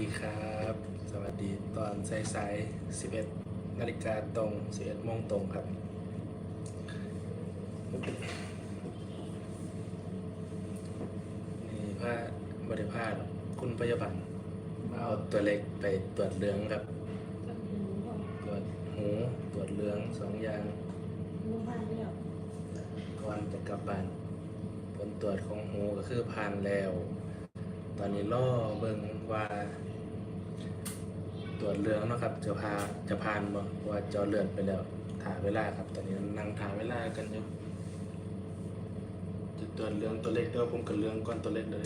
ดีครับ สวัสดีตอนสายๆ11นาฬิกาตรง11โมงตรงครับ นี่ผ้าบริพาดคุณพยาบาลมาเอาตัวเล็กไปตรวจเลืองครับ ตรวจหูตรวจเลืองสองอย่างก่อนจะกลับบ้านผลตรวจของหูก็คือผ่านแล้ว ตอนนี้ล่อเบิ่งว่า ตรวจเรืองเนะครับจะพาจะผ่านบ่ว่าจอเลือดไปแล้วถ่ายเวลาครับ ตอนนี้นั่งถ่ายเวลากันอยู่จะตรวจเรืองตัวเล็กเดียวผมกับเรืองก่อนตัวเล็กเลย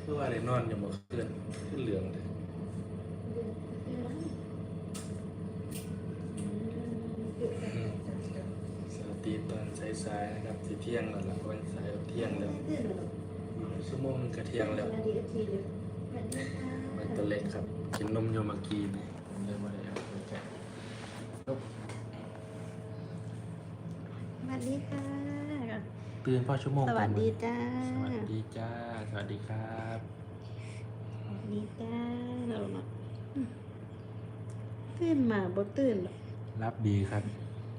เพื่อว่าอะไรนอนอยู่เมื่อคืนขึ้นเหลืองเลยสวัสดีตอนสายๆนะครับสิเที่ยงแล้วล่ะวันสายเที่ยงแล้วชั่วโมงหนึงก็เที่ยงแล้ว มันตัวเล็กครับ กินนมโยมากีนี่เลยมาเลยครับสวัสดีค่ะ ตื่นพ่อชั่วโมงสวัสดีจ้า สวัสดีจ้า สวัสดีครับสวัสดีจ้าเราเนาะอืมตื่นมาบ่ตื่นหรอกรับดีครับ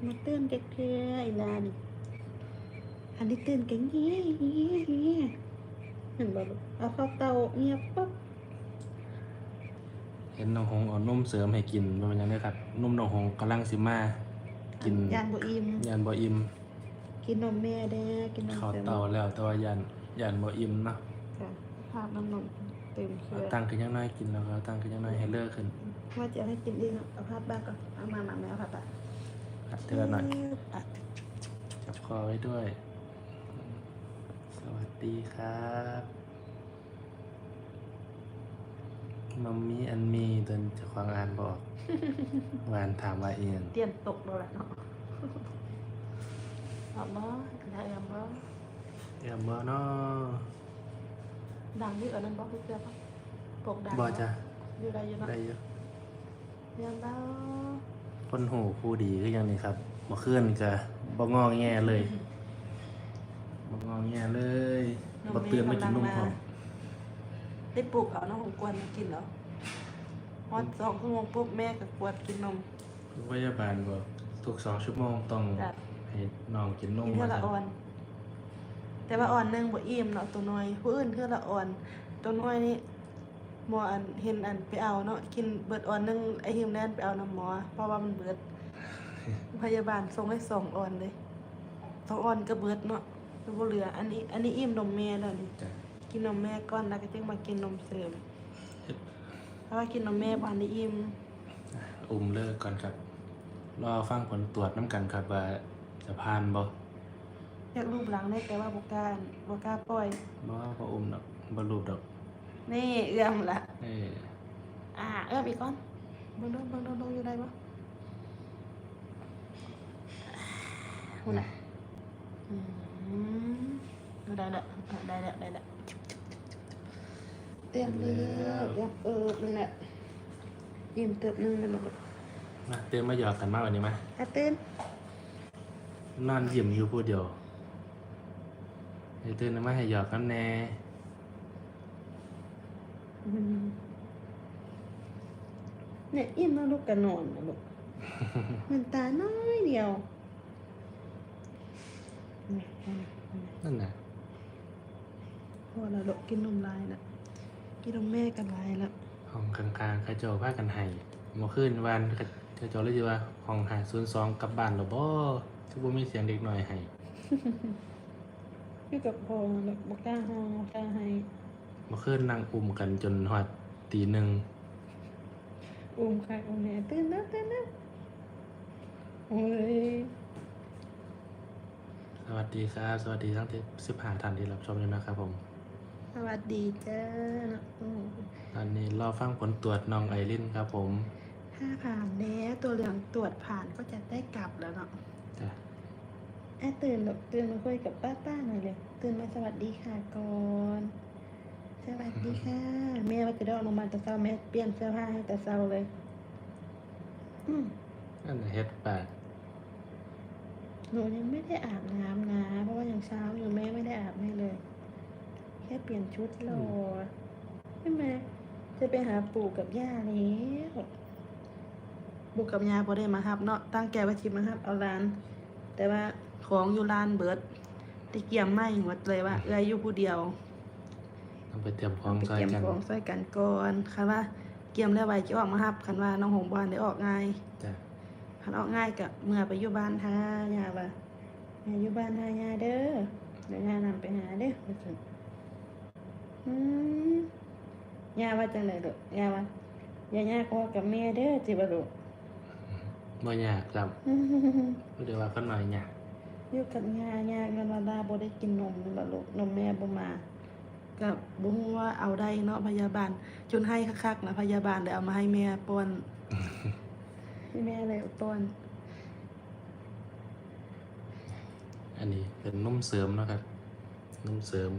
บ่ตื่นเด็กเทื่อไอ้ลานี่อันนี้ตื่นเก่งเงี้ยเงี้ยเงี้ยเห็นบ่ลูกเอาเข้าเตาเงียบปั๊บ เห็นน้องหงเอานมเสริมให้กินเป็นยังไงครับนมน้องหงกำลังสิมากินยานบ่อิ่มยันบ่อิ่มกินนมแม่เด้อกินนมเข้าเสริมเตาแล้วแต่ว่ายันยันบ่อิ่มเนาะค่ะภาพน้ำนมเต็มเคเอารือตั้งขึ้นยังน้อยกินแล้วก็เอาตั้งขึ้นยังน้อยให้เลิกขึ้นว่าจะให้กินดีเนาะเอาภาพบ้างก่อนเอามามาแมวค่ะตาหัดเทือนหน่อยอะจับคอไว้ด้วย สวัสดีครับ มัมมี่อันมีตนจะควางอ่านบอกวานถามว่าเอียงเตรียมตกแล้วล่ะเนาะเอาบ่ได้เอาบ่เอียมบ่เนาะดังที่เอันนั้นบ่คือเกือบบ่ปกดังบ่จ้ะอยู่ได้อยู่เนาะได้เยอะเรียนบ่คนหูผู้ดีคืออย่างนี้ครับบ่เคลื่อนกะบ่งอแงเลยบ่งอแงเลยบ่ตื่นมากินนมพร้อม ได้ปลุกเอาน้องของกวนมากินแล้วฮอดสองชั่วโมงปุ๊บแม่ก็กวนกินนมพยาบาลบอกทุกสองชั่วโมงต้องจ้ะให้น้องกินนมกินเท่าละอ่อน แต่ว่าอ่อนหนึงบ่อิ่มเนาะตัวน้อยผู้อื่นเท่าละอ่อน ตัวน้อยนี่หมออันเห็นอันไปเอาเนาะกินเบิดอ่อนหนึงไอ้หิมแลนไปเอาน้ำหมอ เพราะว่ามันเบิด พยาบาลส่งให้สองอ่อนเลยสองอ่อนก็เบิดเนาะแล้วบ่เหลือ อันนี้ อันนี้อิ่มนมแม่แล้วนี่ จ้ะ กินนมแม่ก่อนแล้วก็จึงมากินนมเสริมเพราะว่ากินนมแม่บ่อันนี้อิ่มอุ้มเลิกก่อนครับ รอฟังผลตรวจน้ำกันครับว่าจะผ่านบ่อยากรูปหลังได้แต่ว่าบ่กล้าบ่กล้าปล่อยบ่ว่าบ่อุ้มดอกบ่รูปดอก นี่เอื้อมละเอ้ยอ่า เอื้อมอีกก่อนเบิ่งดูเบิ่งดูดูอยู่ได้บ่หุ่นน่ะอืมเอาได้ละเอาได้ละได้ละ เตรียมเลยเตรียมเออนั่นแหละอิ่มเติบหนึงนั่นแหละมาเติมมาหยอกกันมาวันนี้ไหมอะตื่นนอนยิ้มอยู่ผู้เดียวให้ตื่นมาให้หยอกกันแน่อืมเนี่ยอิ่มแล้วลูกก็นอนนะลูกมันตาน้อยเดียวนี่นี่นี่นั่นน่ะพอแล้วลูกกินนมลายแล้ วกินนมแม่กันลายแล้วห้องข้างๆเขาเจ้าพากันให้เมื่อคืนวันเขาเจ้าเลยสิว่าห้อง502กลับบ้านแล้วบ่คือบ่มีเสียงเด็กน้อยให้อยู่กับพ่อแล้วบ่กล้าห้องบ่กล้าให้เมื่อคืนนั่งอุ้มกันจนฮอดตีหนึ่งอุ้มใครอุ้มแม่ตื่นแล้วตื่นแล้วโอ้ยสวัสดีครับ สวัสดีทั้งที่สิบห้าท่านที่รับชมอยู่นะครับผม สวัสดีจ้าอืมตอนนี้รอฟังผลตรวจน้องไอรินครับผม ถ้าผ่านแล้วตัวเหลืองตรวจผ่านก็จะได้กลับแล้วเนาะจ้ะแอะตื่นหรอกตื่นมาคุยกับป้าป้าหน่อยเลยตื่นมาสวัสดีค่ะก่อนสวัสดีค่ะ แม่ว่าจะได้ออกโรงพยาบาลแต่เช้าแม่เปลี่ยนเสื้อผ้าให้แต่เช้าเลย อืมนั่นน่ะเฮ็ดปากหนูยังไม่ได้อาบน้ำนะ เพราะว่ายังเช้าอยู่แม่ไม่ได้อาบให้เลยแค่เปลี่ยนชุดรอใช่ไหมจะไปหาปู่กับย่าแล้วปู่กับย่าบ่ได้มารับ เนาะตั้งใจว่าสิมารับ เอาหลาน แต่ว่าของอยู่ร้านเบิดได้เกี่ยมไม่หมดเลยว่าเอื้อยอยู่ผู้เดียวต้องไปเตรียมของไปซอยเกี่ยมกันของใส่กันก่อนคันว่าเกี่ยมแล้วไว้จะออกมารับคันว่าน้องหงบอลได้ออกง่ายจ้ะคันออกง่ายก็เมื่อไปอยู่บ้านทาย่าว่าแม่อยู่บ้านทาย่าเด้อเดี๋ยวย่านำไปหาเด้อว่าซั่นอืม ย่าว่าจังได๋ลูกย่าว่าย่าย่าขอกับแม่เด้อจิบ่ลูกบ่ยากครับเดี๋ยวว่าเพิ่นน้อยยากอยู่กับย่าย่ากันว่าดาบ่ได้กินนมนั่นล่ะลูกนมแม่บ่มาก็บ่ฮู้ว่าเอาได้เนาะพยาบาล จนให้คักๆนะพยาบาลได้เอามาให้แม่ป้อนให้แม่เลยเอาป้อนอันนี้เป็นนุ่มเสริมเนาะครับนุ่มเสริม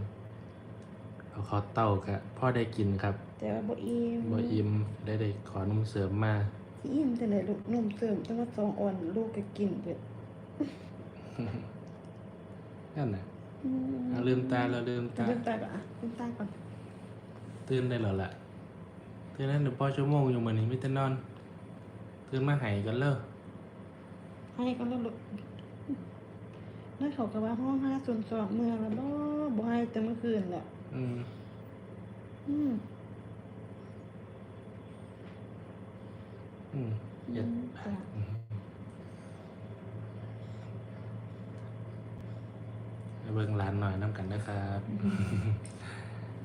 เอาขอเต้ากะพ่อได้กินครับแต่ว่าบ่อิ่มบ่อิ่มได้ได้ขอนุ่มเสริมมาสิอิ่มจังได๋ลูกนมเสริมจังว่าสองอ่อนลูกก็กินเบิดนั่นน่ะอืมเอาลืมตาแล้วลืมตาลืมตาก่อนอะลืมตาก่อนตื่นได้แล้วล่ะตื่นนั้นเดี๋ยวพอชั่วโมงอยู่มื้อนี้มีแต่นอนตื่นมาให้กันเลิกให้กันแล้วลูกนั่นเขาก็ว่าห้อง5ส่วน2เมืองแล้วบ่บ่ให้แต่เมื่อคืนแหละ อืม อืมอืมเย็ดจ้ะอืมไปเบิ่งหลานหน่อยน้ำกันนะครับ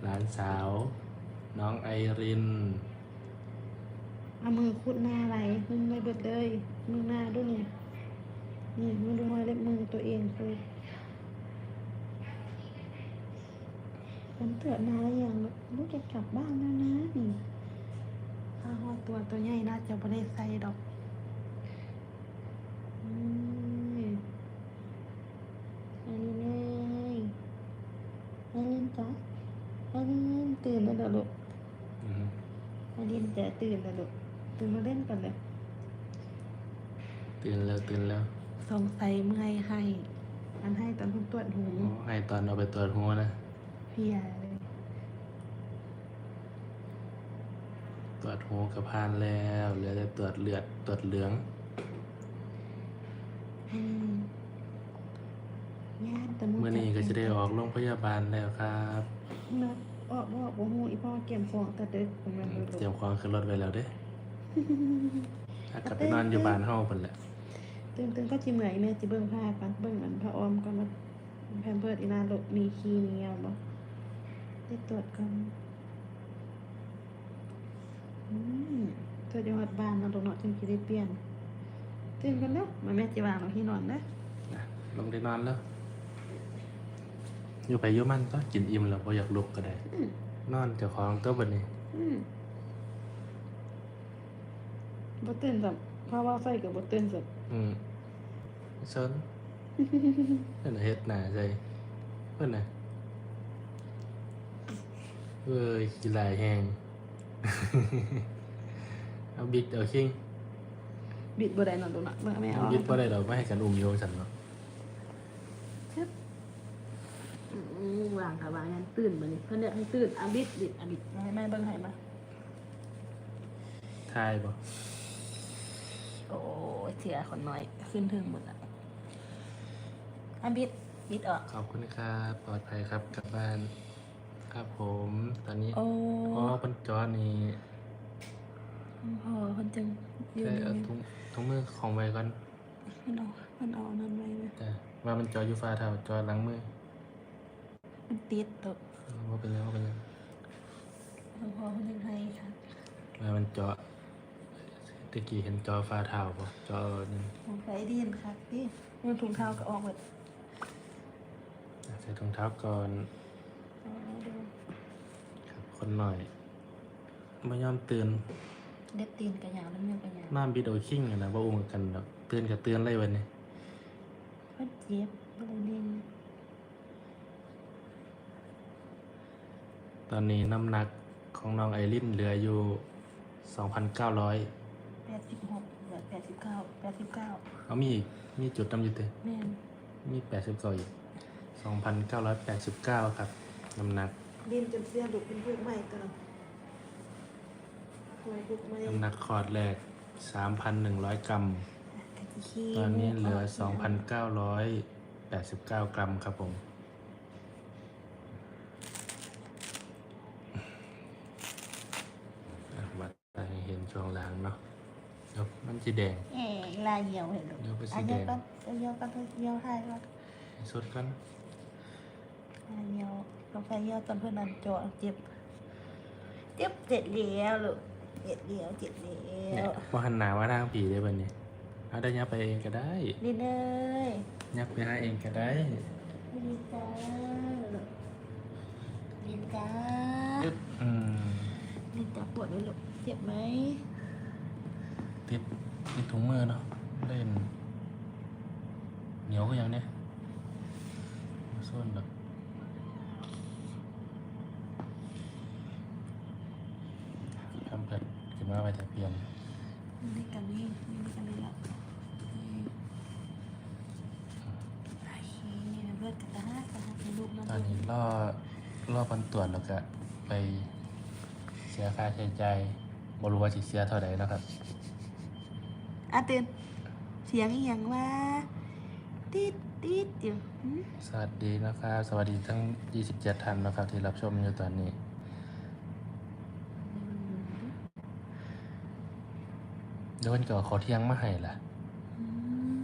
หลานสาว น้องไอริน เอามือคุดหน้าไหลมึงไม่เบิดเลยมึงหน้าด้วยนี่นี่มึงดูรอยเล็บมือตัวเองคือ ผมเตือนมาแล้วยังลูกลูกจะกลับบ้านแล้วนะนี่ข้าหอดตัวตัวใหญ่น่าจะไม่ได้ใส่ดอกอืมอันนี้เลยอันนี้จ้ะอันนี้ตื่นแล้วเหรอลูกอืมอันนี้จะตื่นแล้วลูกตื่นมาเล่นกันเลยตื่นแล้วตื่นแล้วสงสัยเมื่อยให้ อันให้ตอนคุณตรวจหูโอ้ให้ตอนเอาไปตรวจหัวนะเพลียเลยตรวจหูกับพานแล้วเหลือแต่ตรวจเลือดตรวจเหลืองอืมย่านแต่เมื่อนี้ก็จะได้ออกโรงพยาบาลแล้วครับนัดออกบอกบ่ฮู้อีพ่อเก็บฟองแต่เด็กผมยังบ่เตรียรู้มความขึ้นรถไว้แล้วเด้ถ้ากลับไปนอนอยู่บ้านเฮาเพิ่นแหละตื่นตื่นก็จิเมื่อยแม่จิเบิ่งผ้ากันเบิ่งอันพระออมก็มาแพมเพิร์ดอีนาลูกมีขี้มีเงียวบ่ ได้ตรวจก่อนอืมตรวจอยู่ฮอดบ้านเนาะลูกเนาะจึงสิได้เปลี่ยนตื่นกันเด้อมาแม่จิวางเอาที่นอนเด้อนะลงได้นอนแล้วอยู่ไปอยู่มันก็กินอิ่มแล้วบ่อยากลุกก็ได้อืมนอนเจ้าของตัวบัดนี้อืมบ่ตื่นสับเพราะว่าใส่กับบ่ตื่นสับอืมเซินเพิ่นน่ะเฮ็ดหน้าใส่เพิ่นน่ะ เอ้ยขี้ลายแฮงเอาบิดเอาคิงบิดบ่ได้เนาะตัวน่ะเมื่อแม่เอายึดบ่ได้ดอกไม่ให้กันอุ้มโยงฉันเนาะอืมวางค่ะวางงั้นตื่นบัดนี้เพิ่นเรียกให้ตื่นอะบิดบิดอะบิดให้แม่เบิ่งให้มาทายบ่โอ้ยเสียคนน้อยขึ้นถึงหมดอะอะบิดบิดออกขอบคุณครับ ปลอดภัยครับกลับบ้าน ครับผม ตอนนี้โอ้อ๋อเพิ่นจอนี่พอเพิ่นจึงยืนใช่เอาถุงถุงมือของไว้ก่อนเพิ่นเอาเพิ่นเอานั่นไว้นะจ้ะว่ามันจออยู่ฟ้าเท้าจอหลังมือมันติดตกเออว่าเป็นยังว่าเป็นยังพอเพิ่นจึงให้ค่ะว่ามันจอตะกี้เห็นจอฟ้าเท้าป่ะจอนึงสงสัยดีนค่ะพี่มันถุงเท้าก็ออกหมดใส่รองเท้าก่อน เอาดู ครับคนหน่อยไม่ยอมตื่นเด็บตีนกระยาวแล้วเมียกระยาวน้ำบิดโอาคิงอะนะว่าอุ้มกันดอกตื่นกับตื่นเลยวันนี้เพิ่นเจ็บก็เลยเล่นตอนนี้น้ำหนักของน้องไอรินเหลืออยู่2,900แปดสิบหกเหลือแปดสิบเก้าแปดสิบเก้าเอามีอีกมีจุดดำอยู่เตะแม่นมีแปดสิบอีกสองพันเก้าร้อยแปดสิบเก้าครับ น้ำหนัก ดินจนเสียดุเป็นพวกใหม่กันไว้ทุกมื้อน้ำหนักคอร์ดแรก 3,100 กรัมกะทิขี้ตอนนี้เหลือ 2,989 กรัมครับผมอะวัดให้เห็นช่วงล่างเนาะเดี๋ยวมันจะแดง เอ๋ลายเหี่ยวเห็นลูกเดี๋ยวไปสีอันแดเดียวงกันเอาเหี่ยวกันเอาเหี่ยวให้ก่อนสุดกันอันเหี่ยว ลองใส่เหี่ยวตอนเพื่อนนั่นเจาะเจ็บ เจ็บเจ็ดแล้วลูกเจ็ดแล้วเจ็ดแล้เนี่ยวพอหันหนาว่าทางผีได้บันนี้เอาได้ยับไปเองก็ได้นี่เลยยับไปหาเองก็ได้นี่จ้าลูกนี่จ้าอึ๊บอืมนี่จ้าปวดไหมลูกเจ็บไหมติดติดถุงมือเนาะเล่นเหนียวก็ยังเนี่ยส้นแบบทำเผ็ดขึ้น มาไปแต่เพียมนี่กันนี่นี่กันนี่ละนี่โอเคนี่นะเลือดกระตากกระตากให้ลูกนะตอนนี้ล่อล่อพันตรวจแล้วก็ไปเสียค่าใช้จ่ายบรู้ว่าสิเสียเท่าไหร่นะครับอะตื่นเสียงอีหยังว่าติดติดอยู่หืมสวัสดีนะครับ สวัสดีทั้ง 27ท่านนะครับที่รับชมอยู่ตอนนี้ เดี๋ยววันเกิดขอเที่ยงมาให้ล่ะอืม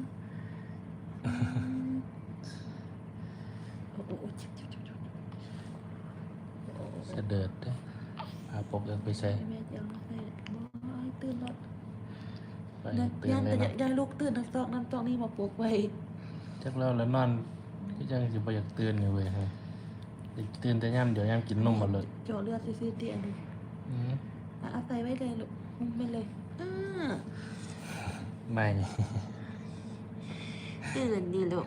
อืมโอ้โหเจ็บเจ็บเจ็บเจ็บโอ้โหเสด็จเด้อพาปกเอิงไปใส่แม่จะเอาใส่บ่ให้ตื่นแล้วไปอย่าตื่นอย่าเลยแต่เนาะอย่าลุกตื่นทั้งสองน้ำตองนี่มาปลุกไว้จักแล้วแล้วนอนก็ยังสิบ่อยากตื่นอยู่เว้ยฮะอยากตื่นแต่ย่ำเดี๋ยวย่ำกินนมมาเลยเจาะเลือดซื่อๆเตียงเลยอืมอะเอาใส่ไว้เลยลูกมุมไปเลยอ่า ไม่ตื่นดิลูก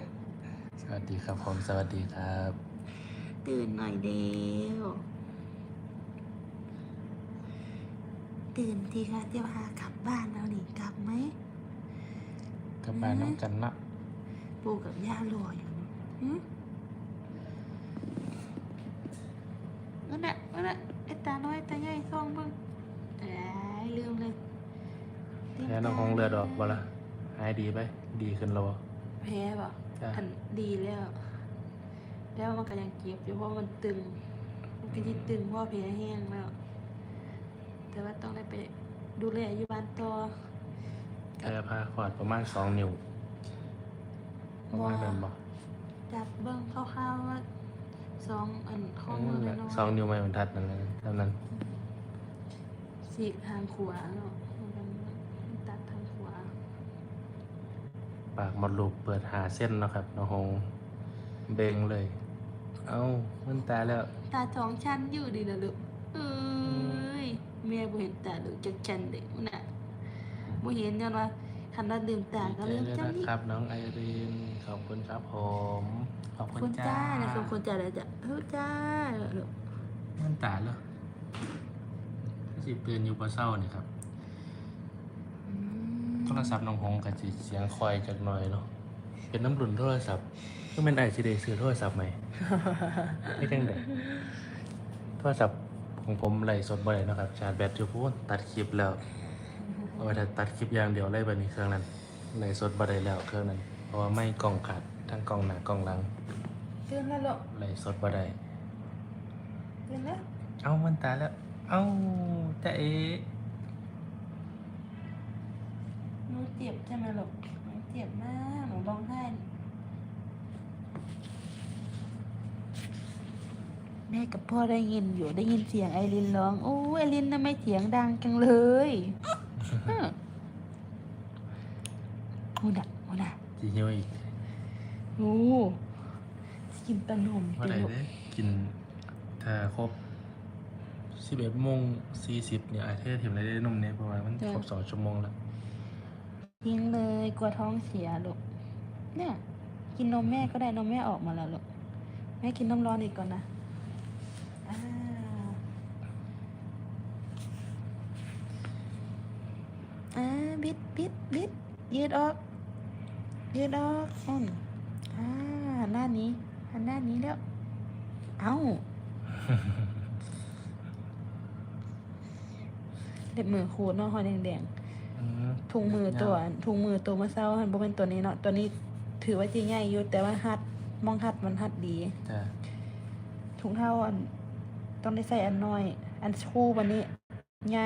สวัสดีครับผมสวัสดีครับ ตื่นหน่อยเดียวตื่นทีค่ะเดี๋ยวพากลับบ้านแล้วนี่กลับไหมกลับบ้านน้ำกันเนาะปู่กับย่ารออยู่นะหืมนั่นน่ะนั่นน่ะไอ้ตาน้อยตาใหญ่ซองเบ้างเอ้ยลืมเลย แพ้น้องคงเลือดออกบ่ละหายดีไป ดีขึ้นแล้วบ่ แพ้ป่ะจ้ะ อันดีแล้ว แล้วมันก็ยังเจ็บอยู่เพราะมันตึง มันก็ยิ่ตึงเพราะแผลแห้งแล้ว แต่ว่าต้องได้ไปดูแลอยู่บ้านต่อ แพ้ผ้าขอดประมาณสองนิ้วประมาณนั้นบ่จับเบิ้งคร่าวๆว่าสองอันข้อมือนั่นแหละน้อยสองนิ้วไม่บรรทัดนั่นแหละเท่านั้น ๆสีกทางขวาเนาะมันเป็นมันตัดทางขวา ปากมดลูกเปิดหาเส้นเนาะครับน้องคงเบงเลย เอ้ามันตายแล้ว ตาสองชั้นอยู่ดีนะลูกเอ้ยแม่บ่เห็นตาลูกจักชั้นเด็กมันน่ะบ่เห็นย้อนว่าคันว่าลืมตาก็ดีลืมใจจังด้วยนี่นะครับ น้องไอรีนขอบคุณครับผมขอบขคุอบคุณณจ้าจ้านะขอบคุณจ้าเลยจ้ะเฮ้ยจ้าลูกมันตายแล้วก็สิเตือนอยู่ปะเศร้านี่ครับอืม โทรศัพท์น้องหงกับจิเสียงคอยจักหน่อยเนาะเป็นน้ำรุ่นโทรศัพท์ก็เป็นไอซีเดซื้อโทรศัพท์ใหม่ไม่จังไดโทรศัพท์ของผมไล่สดบ่อยนาะครับชาร์จแบตอยู่พูนตัดคลิปแล้วเอาไว้ถ้าตัดคลิปอย่างเดียวไล่แบบนี้เครื่องนั้นไล่สดบ่ได้แล้วเครื่องนั้น เพราะว่าไม่กล้องขาดทั้งกล้องหน้ากล้องหลังตื่นแล้วลูกไล่สดบ่ได้ตื่นแล้วเอ้ามันตายแล้ว เอ้าจะเอ ห นูเจ็บใช่ไหมลูกหนูเจ็บมากหนูร้องไห้ แม่กับพ่อได้ยินอยู่ได้ยินเสียงไอรินร้อง โอ้ไอรินทำไมเสียงดังจังเลยฮะโอ้ดะโอ้ดะจีหิวอีกโอ้กินขนมเมื่อไหร่ลูกได้กินถ้าครบสิบเอ็ดโมงสี่สิบเนี่ยไอเทสถิ่มอะไรได้นมเนี่ยประมาณมันครบสองชั่วโมงแล้ว ทิ้งเลยกลัวท้องเสียลูกเนี่ยกินนมแม่ก็ได้นมแม่ออกมาแล้วลูกแม่กินน้ำร้อนอีกก่อนนะอ่าอ่าบิดบิดบิดยืดออก ยืดออกอืมอ่าหน้านี้หันหน้านี้แล้ว เอ้าเล็บมือขูดเนาะหอยแดงอืมๆ ถุงมือตัวอันถุงมือตัวมะเซาหันบ่เป็นตัวนี้เนาะตัวนี้ถือว่าจีใหญ่อยู่แต่ว่าหัดมองหัดมันหัดดีจ้ะถุงเท้าอันต้องได้ใส่อันน้อย อันคู่วันนี้ใหญ่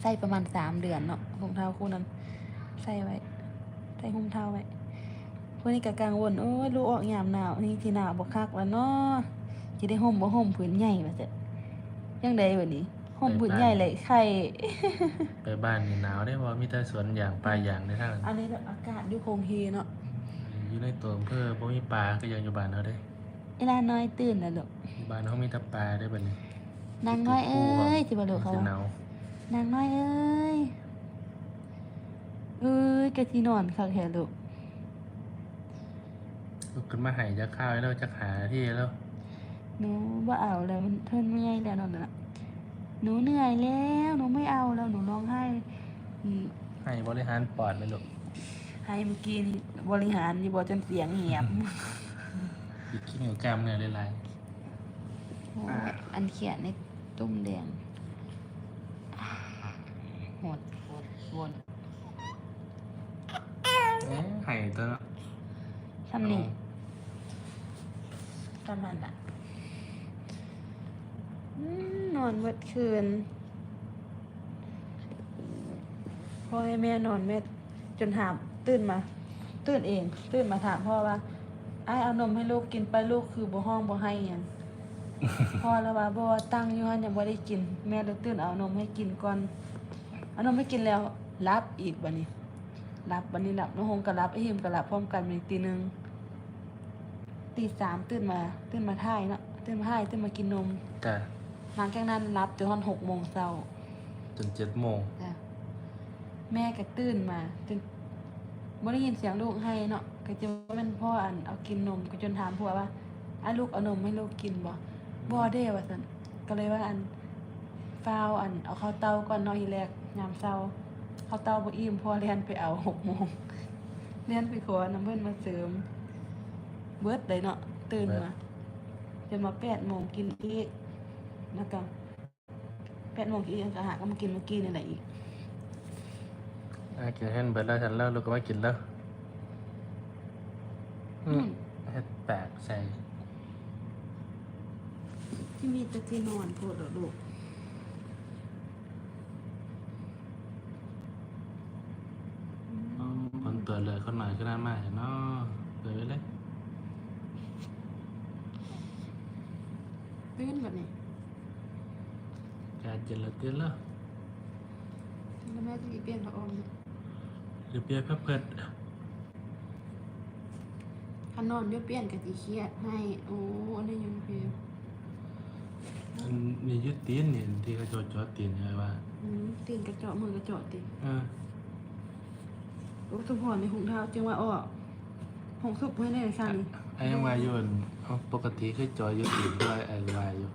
ใส่ประมาณสามเดือนเนาะถุงเท้าคู่นั้น ใส่ไว้ใส่หุ้มเท้าไว้พวกนี้ก็กังวลโอ้ยลูกออกยามหนาวนี่ที่หนาวบ่คักแล้วเนาะสิได้ห่มบ่ห่มผืนใหญ่ว่าซั่นยังไดบัดนี้ ห่มผืนใหญ่เลยไข่ไปบ้านนี่หนาวได้บ่มีแต่สวนยางปลายางในทางนั้นอันนี้แบบอากาศอยู่คงเฮเนาะอยู่ในตัวอำเภอบ่มีปลาก็ยังอยู่บ้านเฮาเด้เวลาน้อยตื่นแล้วลูกอยู่บ้านเฮามีแต่ปลาได้บัดนี้นางน้อยเอ้ยสิบ่ลูกเขาสิว่าหนาวนางน้อยเอ้ยเอ้ยกะที่นอนคักแท้ลูกลุกขึ้นมาให้จะข้าวแล้วจะหาที่แล้วหนูบ่เอาแล้วมันเทินเมื่อยแล้วนอนน่ะ หนูเหนื่อยแล้วหนูไม่เอาแล้วหนูร้องไห้อืมให้บริหารปอดเลยลูกให้เมื่อกี้นี่บริหารนี่บ่จนเสียงเหียบอีกขี้เหนียวกล้ามเนื้อหลายโอ้ยอันเขียนในตุ้มแดงโหดโหดโหด ๆเอ๊ะให้ตัวเนาะ ทำนี่ประมาณน่ะอืมนอนเมื่อ คืน พ่อให้แม่นอนแม่จนถามตื่นมา ตื่นเอง ตื่นมาถามพ่อว่าไอ้เอานมให้ลูกกินไปลูกคือบ่ห้องบ่ให้ยังพ่อแล้วว่าบ่ตั้งอยู่หันยังบ่ได้กิน แม่เลยตื่นเอานมให้กินก่อนเอานมให้กินแล้วรับอีกบัดนี้รับบัดนี้หลับน้องหงก็รับไอ้หิมก็รับพร้อมกันในตีหนึ่งตีสามตื่นมา ตื่นมาท่ายเนาะตื่นมาท่ายตื่นมากินนมจ้ะ หลังจากนั้นรับจนฮอนหกโมงเช้าจนเจ็ดโมงจ้ะแม่ก็ตื่นมาจนบ่ได้ยินเสียงลูกให้เนาะก็จะว่าแมันพ่ออันเอากินนมก็จนถามผัวว่าอ้าลูกเอานมให้ลูกกินบ่บ่เด้ว่าซั่นก็เลยว่าอันฟาวอันเอาเข้าเตาก่อนเนาะทีแรกยามเช้าเข้าเตาบ่อิ่มพ่อเรียนไปเอาหกโมงเรียนไปขอน้ำเพิ่นมาเสริม เบิดเลยเนาะตื่นมาจนมาแปดโมงกินอีก แล้วก็แปดโมงกินอีกก็หาก็มากินเมื่อกี้นี่แหละอีกอากินเห็นเบิดแล้วฉันแล้วลูกก็มากินแล้วอืมเฮ็ดแปลกใส่ที่มีแต่ที่นอนโพดลูกอ๋อผลตรวจเลยคนหน่อยก็น่ามากเนาะเปิดไว้เลยตื่นแบบนี้ แกเจ็ดแล้วตื่นแล้วแล้วแม่จะมีเปลี่ยนผ้าอ้อมเนี่ยเดี๋ยวเปียกเพิ่มเพิดคันนอนเดี๋ยวเปลี่ยนกับจีเครียดให้ โอ้อันนี้ยังเปลี่ยนอันนี้ยึดตีนเนี่ยที่เขาโจดจอดตีนเลยว่าอืมตีนกระเจาะมือกระเจาะติเออโอ้สมพรในหุงเท้าจึงว่าอ้อหงสุบให้ในสั่นไอ้ยังวายอยู่อั่นเอ้าปกติคือจอยยึดตีนด้วยไอ้วายอยู่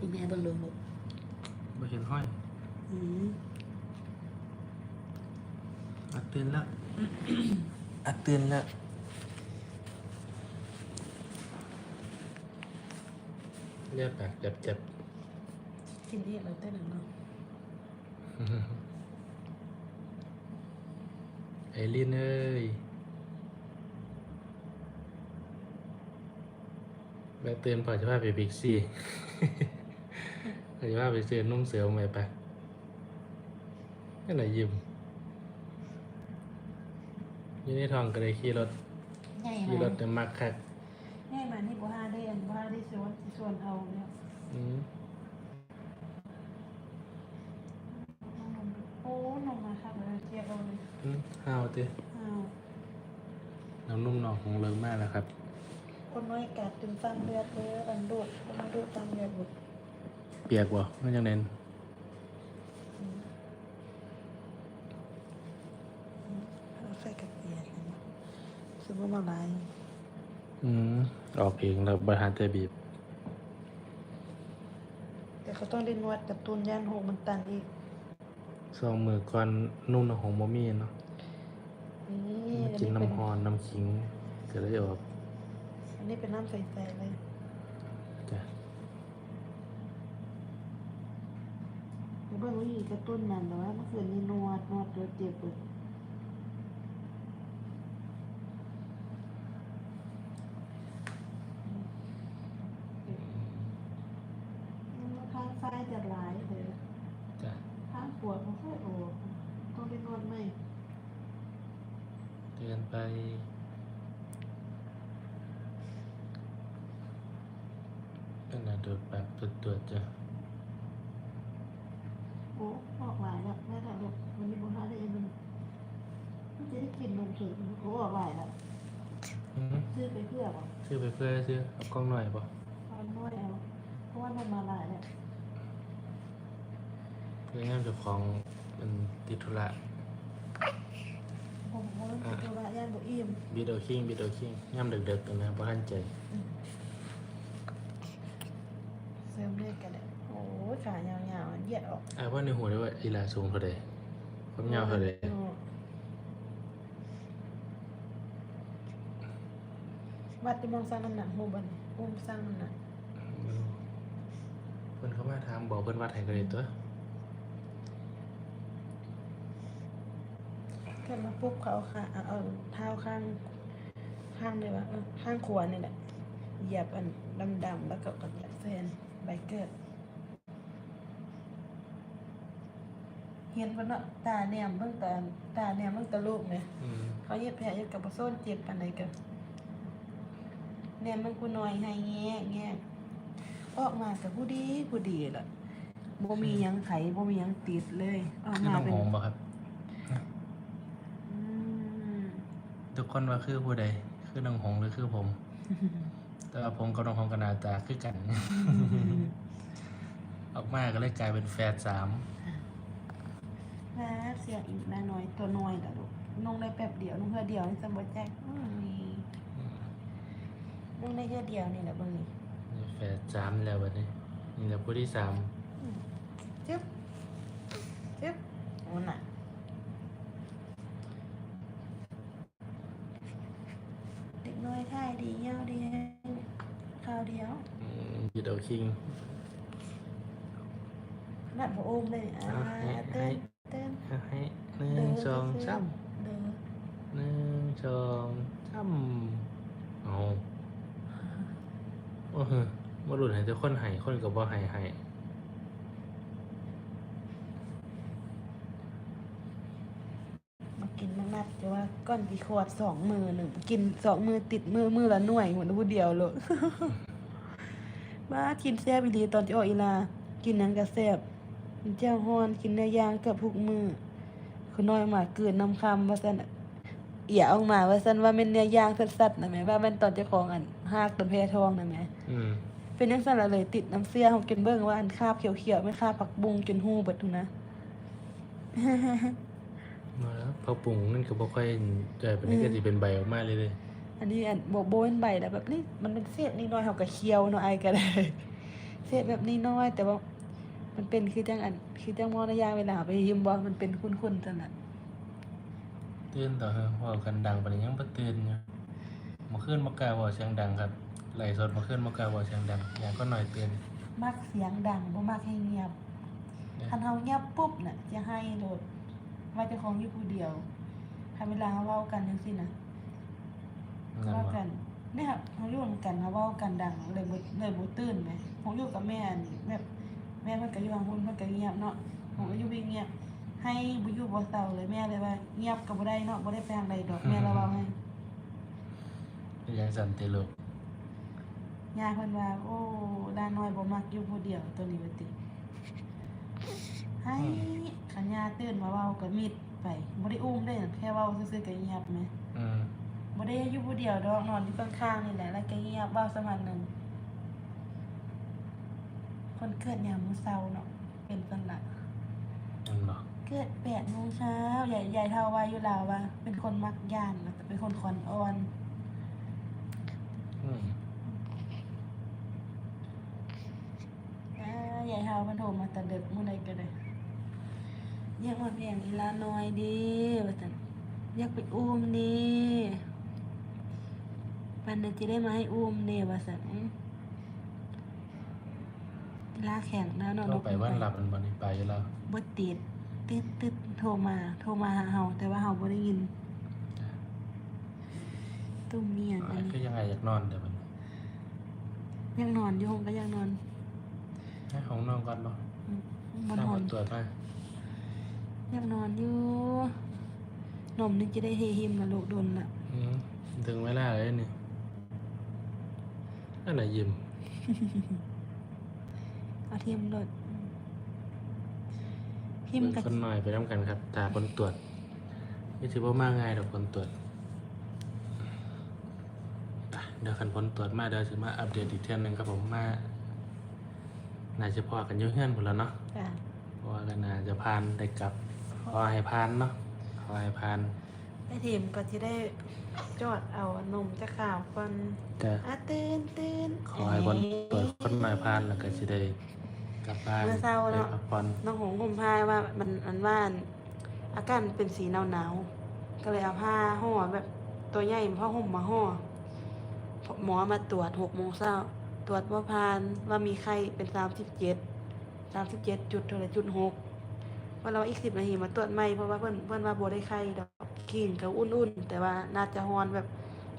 อี แม่เบิ่งดูลูกไม่เห็นห้อยอืมอัดตื่นแล้วอัดตื่นแล้วเรียบปากเจ็บเจ็บกินเรียกเราเต้นหนึ่งเนาะไอรินเอ้ยแม่เตือนพอจะพาไปบิ๊กซี่ พอจะพาไปซื้อนุ่มเสือใหม่ปะนั่นแหละยิ้มอยู่ในท้องก็เลยขี่รถใหญ่ขี่รมาถแต่มักคักใหญ่มานี่บ่ฮาได้อันบ่ฮาได้ส่วนส่วนเอาเนี่ยอืมโอ้นมมาครับเลยเทียบเอาเลยอืมห้าวเต้อ้าวน้ำนุ่มหนองของเลิงมากแล้วครับ คนน้อยกัดจนฟันเลือดเลยอันดูดคนน้อยดูดฟันเลือดบุดเปียกบ่มันยังเน้นเอาใส่กระเปียกนะซื้อมามาลายอืมออกเองแล้วบริหารใจบีบ แต่เขาต้องได้นวดกับตูนย่านหกมันตันอีกสองมือก่อนนุ่มหนองของมมี่เนาะนี่มากินน้ำฮอนน้ำขิงก็เลยออก อันนี้เป็นน้ำใสๆเลย จ้ะ เบิ่งว่าอีกกระตุ้นนั่นแต่ว่าเมื่อคืนนี้นวดนวดจนเจ็บเลยข้างซ้ายจะหลายเลยจ้ะข้างขวาไม่ค่อยออกต้องไปนวดไหมเตือนไปก็น่าตรวจแบบตรวจตรวจจ้ะ โอ้ออกหลายแล้วแม่แต่แบบวันนี้โบราณได้ยังมันมันจะได้กินนมถึงโอ้ออกหลายแล้วอืมซื้อไปเพื่อป่ะซื้อไปเพื่อซื้อเอากล้องหน่อยป่ะเอาน้อยเอาเพราะว่ามันมาหลายแล้วเพื่องานเจ้าของมันติดธุระผมว่ามันเป็นตัวละย่านบุอิ่มบิดเอาคิงบิดเอาคิงย่ำเด็กๆกันนะเพราะทันใจเสริมเลือดกันเลยโอ้ย ขายาวๆเหยียดออกอ่าว่าในหัวได้ว่าอีลาสูงเท่าใดความยาวเท่าใดวัดจะมองสร้างน้ำหนักหูบันอุ้มสร้างน้ำหนักบ่รู้เพิ่นเข้ามาถามบอกเพิ่นวัดให้กันเลยตัวเกิดมาปุ๊บเขาเอาขาเอาเอาเท้าข้างข้างเลยวะเออข้างขวานี่แหละเหยียบอันดำๆแล้วก็กดเหยียบเส้นใบเกิด เห็นปะเนาะตาแนมเบิ่งตาตาแนมเบิ่งตาลูกเนี่ยอืมเขาเย็บแผลอยู่กับบ่โซนเจ็บปานใดกันแนมมันกูน้อยให้แง่แง่ออกมากับผู้ดีผู้ดีล่ะบ่มีหยังไขบ่มีหยังติดเลยออกคือมาน้องเป็นหงส์บ่ครับ อืมทุกคนว่าคือผู้ใด คือน้องหงส์หรือคือผม แต่ว่าผมกับน้องหงส์ก็หน้าตาคือกัน ออกมาก็เลยกลายเป็นแฝดสาม นะเสียอีกน้าน้อยตัวน้อยล่ะลูกนุ่งได้แป๊บเดียวนุ่งเพื่อเดียวนี่สมบูรณ์แจ้งอืมนี่นุ่งได้เพื่อเดียวนี่แหละเบิ่งนี่นี่แฝดสามแล้วบัดนี้นี่แหละผู้ที่สามจึ๊บจึ๊บโอ้น่ะเด็กน้อยท่ายดีเย้าดีคราวเดียวอืมบิดเอาคิง นัดบ่โอมเลยอ่าเอาให้เต้นเต้น เอาให้หนึ่ง สองสามเด้อหนึ่งสองสามเอาโอ้โหมาหลุดให้แต่คนให้คนกับบ่ให้ให้มากินมังนัดจะว่าก้อนกี่ขวดสองมือหนึ่งกินสองมือติดมือมือละหน่วยเหมือนผู้เดียวเลยบ้ากินแซ่บอีหลีตอนที่ออกอีลา กินหนังกระแซ่บกินเจ้าฮ้อนกินเนื้อย่างเกับทุกมือ คือน้อยมากเกินน้ำคำว่าซั่นน่ะเอี่ยออกมาว่าซั่นว่าเป็นเนื้อย่างสัดๆนะแหม่ว่าเป็นตอนเจ้าของอันหากต้นแพทองนะแหม่อืมเป็นจังซั่นละเลยติดน้ำเสียเฮากินเบิ่งว่าอันคาบเขียวๆไม่คาบผักบุ้งจนหูเบิดทุนนะมาแล้วพอปรุงนั่นก็บ่ค่อยใจเป็นนี่ก็สิเป็นใบออกมาเลยเลยอันนี้อันโบโบเป็นใบแล้วแบบนี้มันเป็นเศษนิดน้อยเขาก็เคี้ยวเนาะไอ้ก็ได้เศษแบบนี้น้อยแต่ว่า มันเป็นคือจังอันคือจังมอระยะเวลาไปยืมบ่มันเป็นคุ้นๆจังน่ะตื่นต่อเฮาเว้ากันดังปานนี้ยังบ่ตื่นอยู่เมื่อคืนบ่กล้าเว้าเสียงดังครับไลฟ์สดเมื่อคืนบ่กล้าเว้าเสียงดังอย่างก็หน่อยตื่นมักเสียงดังบ่มักให้เงียบเนี่ยคันเฮาเงียบปุ๊บน่ะจะให้โลดว่าเจ้าของอยู่ผู้เดียวถ้าเวลาเฮาเว้ากันจังซี่น่ะนั่นเว้าบ่กันเนี่ยครับเฮาอยู่นำกันเฮาเว้ากันดังเลยบ่เลยบ่ตื่นแหมผมอยู่กับแม่นี่แบบ แม่เพิ่นก็อยู่ทางพุ่นเพิ่นก็เงียบเนาะผมก็อยู่เพียงเงียบให้บ่อยู่บ่เศร้าเลยแม่เลยว่า เงียบก็บ่ได้เนาะบ่ได้ไปทางใดดอกแม่ระวังให้เป็นจังซั่นติลูกย่าเพิ่นว่า โอ้ด้านน้อยบ่มักอยู่ผู้เดียวตัวนี้ว่าติให้ขันยาตื่นมาเว้าก็มิดไปบ่ได้อุ้มได้แค่เว้าซื่อๆก็เงียบแหมอืมบ่ได้อยู่ผู้เดียวดอกนอนอยู่ข้างๆนี่แหละแล้วก็เงียบเว้าสักพักหนึง คนเกิดยามมื้อเช้าเนาะเป็นจังล่ะนั่นบ่เกิด8โมงเช้าใหญ่ใหญ่เท่าว่าอยู่ลาวว่าเป็นคนมักย่านแล้วก็เป็นคนขอนอ่อนอืมอ่าใหญ่เฮามันโทรมาแต่ดึกมื้อใดก็ได้อยากมาเพียงอีลาน้อยดีว่าซั่นอยากไปอุ้มนี่ปันน่ะจะได้มาให้อุ้มนี่ว่าซั่นอื้อจ ลาแข่งแล้วเนาะก็ไปวันหลับมันบ่นี่ไปอยู่แล้วบ่ติดติดติดโทรมาโทรมาหาเฮาแต่ว่าเฮาบ่ได้ยิน ตุ้มเมียงอันก็นี้ยังไงอยากนอนเดี๋ยวมันยังนอนอยู่ห้องก็ยังนอนให้ของนอนก่อนบ่อืมบ่ถ้านอผนลตรวจมายังนอนอยู่นมนี่จะได้เฮหิมกับลูกดนละอืมถึงเวลาเลยนี่นั่นน่ะยิ้ม เอาเทียมรถพิมเบิ่พ์งกับคนหน่อยไปนํกันครับ ตาผลตรวจนี่ถือว่ามาง่ายดอกผลตรวจอะเดี๋ยวคันผลตรวจมาเดี๋ยวสิมาอัปเดตอีกเทื่อนึงครับผมมาน่าจะพอกันอยู่เฮือนพุ่นแล้วเนาะจ้ะเพราะว่าก็น่าจะผ่านได้กลับขอให้ผ่านเนาะขอให้ผ่านไอ้ทีมก็จะได้จอดเอานมจะข่าวก่อนจะอะตื่นตื่นขอให้คนเปิดคนหน่อยผ่านแล้วก็สิได้ กลับบ้านเมื่อเช้าไปเนาะพักผ่อนน้องหงห่มผ้าว่ามันมันว่าอันอาการเป็นสีหนาวหนาวๆก็เลยเอาผ้าห่อแบบตัวใหญ่ผ้าห่มมาห่อหมอมาตรวจหกโมงเช้าตรวจว่าพานว่ามีไข้เป็นสามสิบเจ็ดสามสิบเจ็ดจุดเท่าไหรจุดหกว่าเราอีกสิบนาทีมาตรวจใหม่เพราะว่าเพื่อนเพื่อนว่าโบได้ไข้ดอกกินก็อุ่นๆ แต่ว่าน่าจะฮอนแบบ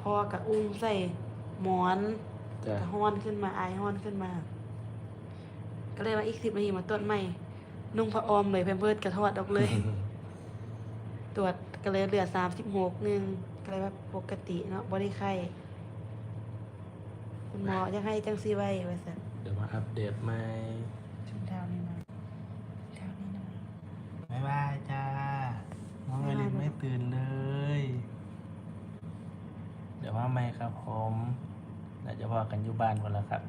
พอกับอุ้มใส่หมอนจะก็ฮ้อนขึ้นมาไอายฮ้อนขึ้นมา ก็เลยว่าอีกสิบนาทีมาตรวจใหม่ นุ่งผ้าออมเลยแพมเพิร์ดกระทอดออกเลย ตรวจก็เลยเหลือสามสิบหกหนึ่งก็เลยว่าปกติเนาะบ่ได้ไข้คุณหมอยังให้จังซีไว้ไว้สันเดี๋ยวมาอัปเดตใหม่ชุดเท้านี่หน่อยเท้านี่หน่อยบ๊ายบายจ้า น้องเอลินไม่ตื่นเลย เดี๋ยวว่าไม่ครับผมน่าจะพอกันอยู่บ้านวันละครับ